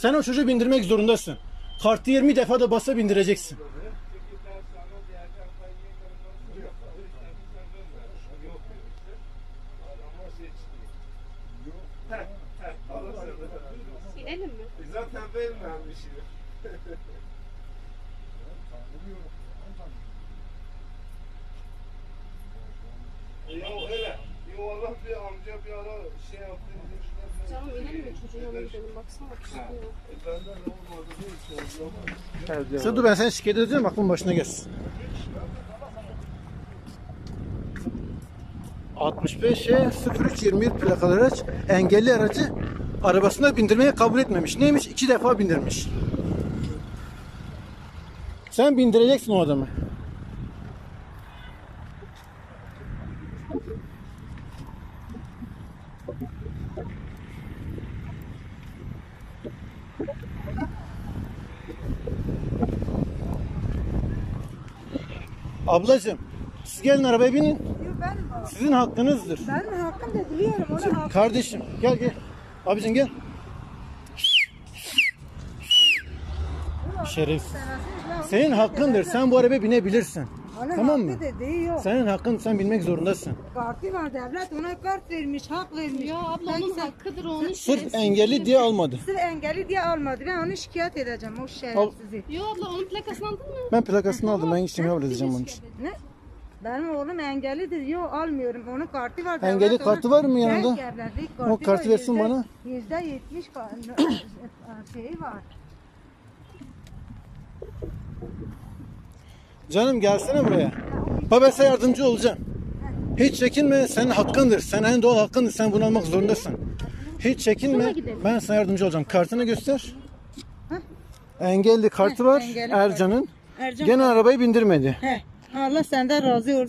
Sen o çocuğu bindirmek zorundasın. Kartı 20 defa da basa bindireceksin. Gidelim mi? Zaten vermemişim. Ya öyle. Ya Allah bir amca bir ara şey yaptı. Canım. Sen dur ben seni şikayet edeceğim aklın başına gelsin. 65'e 0321 plakalı araç engelli aracı arabasına bindirmeye kabul etmemiş. Neymiş? İki defa bindirmiş. Sen bindireceksin o adamı. Ablacığım siz gelin arabaya binin. Yok ben, Sizin hakkınızdır. benim hakkım da biliyorum. Hakkı. Kardeşim gel gel. Abicim gel. Şeref. Senin hakkındır. Sen bu arabaya binebilirsin. Onun Tamam mı? hakkı dediği yok. Senin hakkın sen binmek zorundasın. Kartı var devlet ona kart vermiş, hak vermiş. Ya abla onun Sen- hakkıdır onun Sırf engelli diye almadı. Sırf engelli diye almadı. Ben onu şikayet edeceğim o şerefsizi. Yo abla onun plakasını aldın mı? Ben plakasını aldım. Ben işlemi halledeceğim onun için. Ne? Benim oğlum engellidir. Yok almıyorum. Onun kartı var. Engelli devlet kartı ona var mı yanında? engellilik O kartı var. versin Yüzde- bana. Yüzde yetmiş ka- şeyi var. Canım gelsene buraya. Baba yardımcı olacağım. Hiç çekinme. Senin hakkındır. Sen en doğal hakkındır. Sen bunu almak zorundasın. Hiç çekinme. Ben sana yardımcı olacağım. Kartını göster. Engelli kartı var Ercan'ın. Ercan Gene arabayı bindirmedi. Allah senden razı olsun.